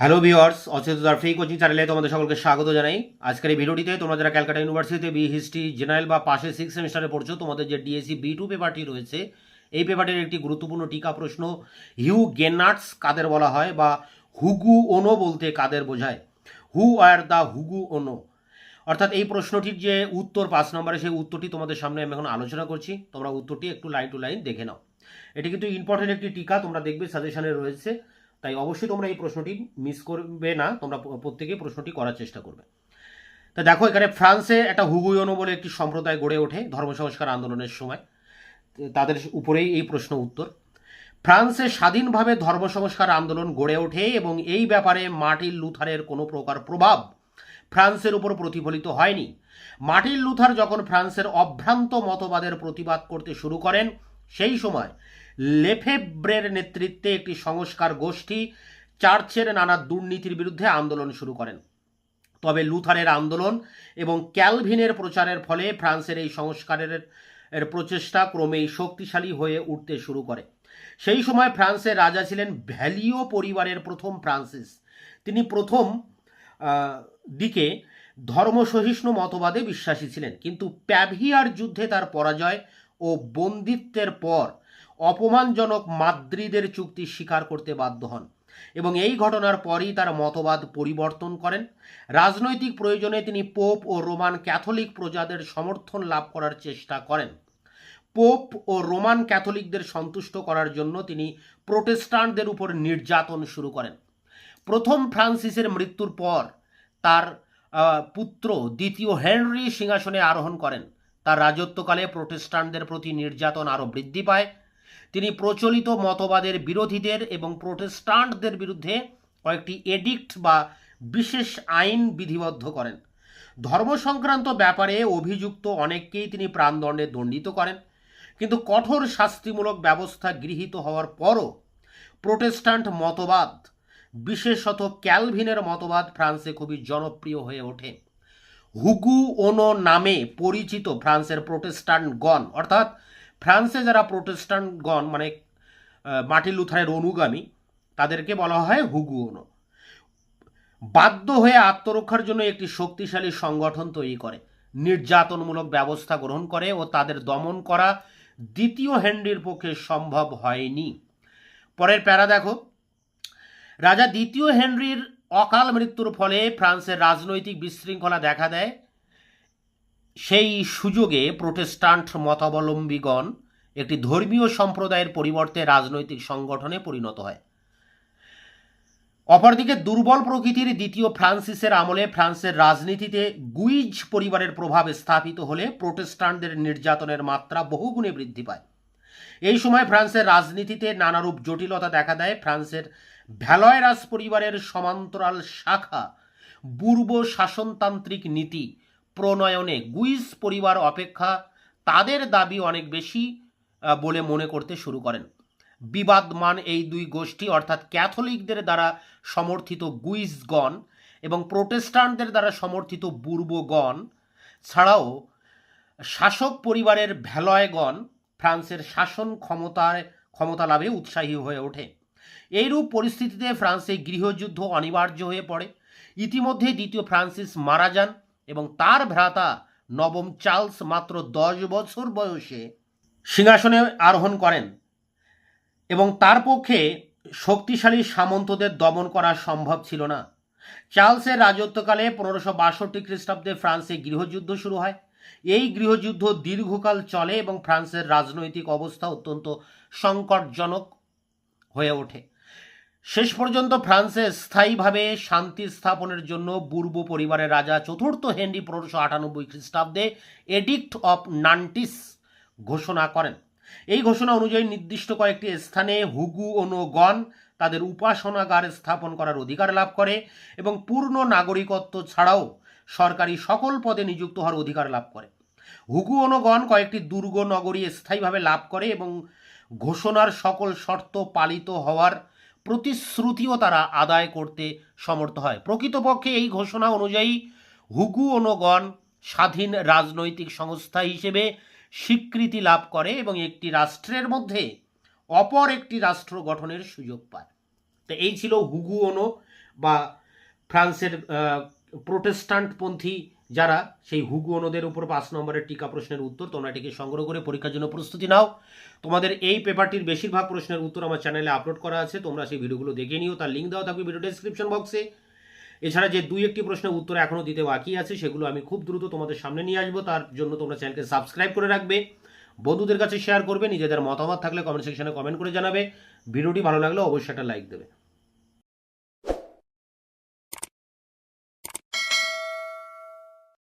Hello viewers অচেতদার free coaching চ্যানেলে তোমাদের সকলকে স্বাগত জানাই। আজকের এই ভিডিওটিতে তোমরা যারা ক্যালকাটা ইউনিভার্সিটিতে বি হিস্ট্রি জেনারেল বা পাশে সিক্স সেমিস্টারে পড়ছো, তোমাদের যে ডিএসসি বি টু পেপারটি রয়েছে, এই পেপারটির একটি গুরুত্বপূর্ণ টিকা প্রশ্ন হিউ গেনার্টস কাদের বলা হয় বা হুগু ওনো বলতে কাদের বোঝায়? হু আর দ্য হুগু ওনো অর্থাৎ এই প্রশ্নটির যে উত্তর পাঁচ নম্বরে, সেই উত্তরটি তোমাদের সামনে আমি এখন আলোচনা করছি। তোমরা উত্তরটি একটু লাইন টু লাইন দেখে নাও। এটি কিন্তু ইম্পর্টেন্ট একটি টিকা, তোমরা দেখবে সাজেশনে রয়েছে। তাই অবশ্যই তোমরা এই প্রশ্নটি মিস করবে না, তোমরা প- প্রত্যেকেই প্রশ্নটি করার চেষ্টা করবে। তা দেখো, এখানে ফ্রান্সে একটা হুগুয়নো বলে একটি সম্প্রদায় গড়ে ওঠে ধর্ম সংস্কার আন্দোলনের সময়। তাদের উপরেই এই প্রশ্ন উত্তর। ফ্রান্সে স্বাধীনভাবে ধর্ম সংস্কার আন্দোলন গড়ে ওঠে এবং এই ব্যাপারে মার্টিন লুথারের কোনো প্রকার প্রভাব ফ্রান্সের উপর প্রতিফলিত হয়নি। মার্টিন লুথার যখন ফ্রান্সের অভ্রান্ত মতবাদের প্রতিবাদ করতে শুরু করেন, সেই সময় লেফেব্রের নেতৃত্বে একটি সংস্কার গোষ্ঠী চার্চের নানা দুর্নীতির বিরুদ্ধে আন্দোলন শুরু করেন। তবে লুথারের আন্দোলন এবং ক্যালভিনের প্রচারের ফলে ফ্রান্সের এই সংস্কারের এর প্রচেষ্টা ক্রমেই শক্তিশালী হয়ে উঠতে শুরু করে। সেই সময় ফ্রান্সের রাজা ছিলেন ভ্যালিও পরিবারের প্রথম ফ্রান্সিস। তিনি প্রথম দিকে ধর্মসহিষ্ণু মতবাদে বিশ্বাসী ছিলেন। কিন্তু প্যাভিয়ার যুদ্ধে তার পরাজয় ও বন্দিত্বের পর অপমানজনক মাদ্রিদের চুক্তি স্বীকার করতে বাধ্য হন এবং এই ঘটনার পরই তার মতবাদ পরিবর্তন করেন। রাজনৈতিক প্রয়োজনে তিনি পোপ ও রোমান ক্যাথলিক প্রজাদের সমর্থন লাভ করার চেষ্টা করেন। পোপ ও রোমান ক্যাথলিকদের সন্তুষ্ট করার জন্য তিনি প্রোটেস্টান্টদের উপর নির্যাতন শুরু করেন। প্রথম ফ্রান্সিসের মৃত্যুর পর তার পুত্র দ্বিতীয় হেনরি সিংহাসনে আরোহণ করেন। তার রাজত্বকালে প্রোটেস্টান্টদের প্রতি নির্যাতন আরও বৃদ্ধি পায়। তিনি প্রচলিত মতবাদের বিরোধীদের এবং প্রোটেস্টান্টদের বিরুদ্ধে কয়েকটি এডিক্ট বা বিশেষ আইন বিধিবদ্ধ করেন। ধর্ম সংক্রান্ত ব্যাপারে অভিযুক্ত অনেককেই তিনি প্রাণদণ্ডে দণ্ডিত করেন। কিন্তু কঠোর শাস্তিমূলক ব্যবস্থা গৃহীত হওয়ার পরও প্রোটেস্টান্ট মতবাদ, বিশেষত ক্যালভিনের মতবাদ ফ্রান্সে খুবই জনপ্রিয় হয়ে ওঠে। হুগু ওনো নামে পরিচিত ফ্রান্সের প্রোটেস্ট্যান্টগণ অর্থাৎ ফ্রান্সে যারা প্রোটেস্ট্যান্টগণ মানে মার্টিন লুথারের অনুগামী, তাদেরকে বলা হয় হুগুওনো বাধ্য হয়ে আত্মরক্ষার জন্য একটি শক্তিশালী সংগঠন তৈরি করে। নির্যাতনমূলক ব্যবস্থা গ্রহণ করে ও তাদের দমন করা দ্বিতীয় হেনরির পক্ষে সম্ভব হয়নি। পরের প্যারা দেখো। রাজা দ্বিতীয় হেনরির অকাল মৃত্যুর ফলে ফ্রান্সের রাজনৈতিক বিশৃঙ্খলা দেখা দেয়। সেই সুযোগে প্রোটেস্টান্ট মতাবলম্বীগণ একটি ধর্মীয় সম্প্রদায়ের পরিবর্তে রাজনৈতিক সংগঠনে পরিণত হয়। অপরদিকে দুর্বল প্রকৃতির দ্বিতীয় ফ্রান্সিসের আমলে ফ্রান্সের রাজনীতিতে গুইজ পরিবারের প্রভাব স্থাপিত হলে প্রোটেস্টান্টদের নির্যাতনের মাত্রা বহুগুণে বৃদ্ধি পায়। এই সময় ফ্রান্সের রাজনীতিতে নানারূপ জটিলতা দেখা দেয়। ফ্রান্সের ভ্যালয়রাস পরিবারের সমান্তরাল শাখা, পূর্ব শাসনতান্ত্রিক নীতি প্রণয়নে গুইজ পরিবার অপেক্ষা তাদের দাবি অনেক বেশি বলে মনে করতে শুরু করেন। বিবাদমান এই দুই গোষ্ঠী, অর্থাৎ ক্যাথলিকদের দ্বারা সমর্থিত গুইজগণ এবং প্রোটেস্টান্টদের দ্বারা সমর্থিত বুর্বগণ ছাড়াও শাসক পরিবারের ভ্যালয়গণ ফ্রান্সের শাসন ক্ষমতায় ক্ষমতা লাভে উৎসাহী হয়ে ওঠে। এইরূপ পরিস্থিতিতে ফ্রান্সে গৃহযুদ্ধ অনিবার্য হয়ে পড়ে। ইতিমধ্যে দ্বিতীয় ফ্রান্সিস মারা যান এবং তার ভ্রাতা নবম চার্লস মাত্র দশ বছর বয়সে সিংহাসনে আরোহণ করেন এবং তার পক্ষে শক্তিশালী সামন্তদের দমন করা সম্ভব ছিল না। চার্লসের রাজত্বকালে পনেরোশো বাষট্টি খ্রিস্টাব্দে ফ্রান্সে গৃহযুদ্ধ শুরু হয়। এই গৃহযুদ্ধ দীর্ঘকাল চলে এবং ফ্রান্সের রাজনৈতিক অবস্থা অত্যন্ত সংকটজনক হয়ে ওঠে। শেষ পর্যন্ত ফ্রান্সে স্থায়ীভাবে শান্তি স্থাপনের জন্য পূর্ব পরিবারের রাজা চতুর্থ হেনরি পনেরোশো আটানব্বই খ্রিস্টাব্দে এডিক্ট অফ নান্টিস ঘোষণা করেন। এই ঘোষণা অনুযায়ী নির্দিষ্ট কয়েকটি স্থানে হুগু অনুগণ তাদের উপাসনাগার স্থাপন করার অধিকার লাভ করে এবং পূর্ণ নাগরিকত্ব ছাড়াও সরকারি সকল পদে নিযুক্ত হওয়ার অধিকার লাভ করে। হুগু অনুগণ কয়েকটি দুর্গ নগরী স্থায়ীভাবে লাভ করে এবং ঘোষণার সকল শর্ত পালিত হওয়ার প্রতিশ্রুতিও তারা আদায় করতে সমর্থ হয়। প্রকৃতপক্ষে এই ঘোষণা অনুযায়ী হুগু অনুগণ স্বাধীন রাজনৈতিক সংস্থা হিসেবে স্বীকৃতি লাভ করে এবং একটি রাষ্ট্রের মধ্যে অপর একটি রাষ্ট্র গঠনের সুযোগ পায়। তো এই ছিল হুগু ওনো বা ফ্রান্সের প্রোটেস্টান্টপন্থী যারা সেই হুগু ওনোদের উপর পাঁচ নম্বরের টিকা প্রশ্নের উত্তর তোমরা এটিকে সংগ্রহ করে পরীক্ষার জন্য প্রস্তুতি নাও। তোমাদের এই পেপারটির বেশিরভাগ প্রশ্নের উত্তর আমার চ্যানেলে আপলোড করা আছে, তোমরা সেই ভিডিওগুলো দেখে নিও, তার লিঙ্ক দেওয়া থাকবে ভিডিও ডেসক্রিপশন বক্সে এছাড়া যে দুই একটি প্রশ্নের উত্তর এখনও দিতে বাকি আছে, সেগুলো আমি খুব দ্রুত তোমাদের সামনে নিয়ে আসব, তার জন্য তোমরা চ্যানেলকে সাবস্ক্রাইব করে রাখবে। বন্ধুদের কাছে শেয়ার করবে, নিজেদের মতামত থাকলে কমেন্ট সেকশনে কমেন্ট করে জানাবে। ভিডিওটি ভালো লাগলে অবশ্যই একটা লাইক দেবে।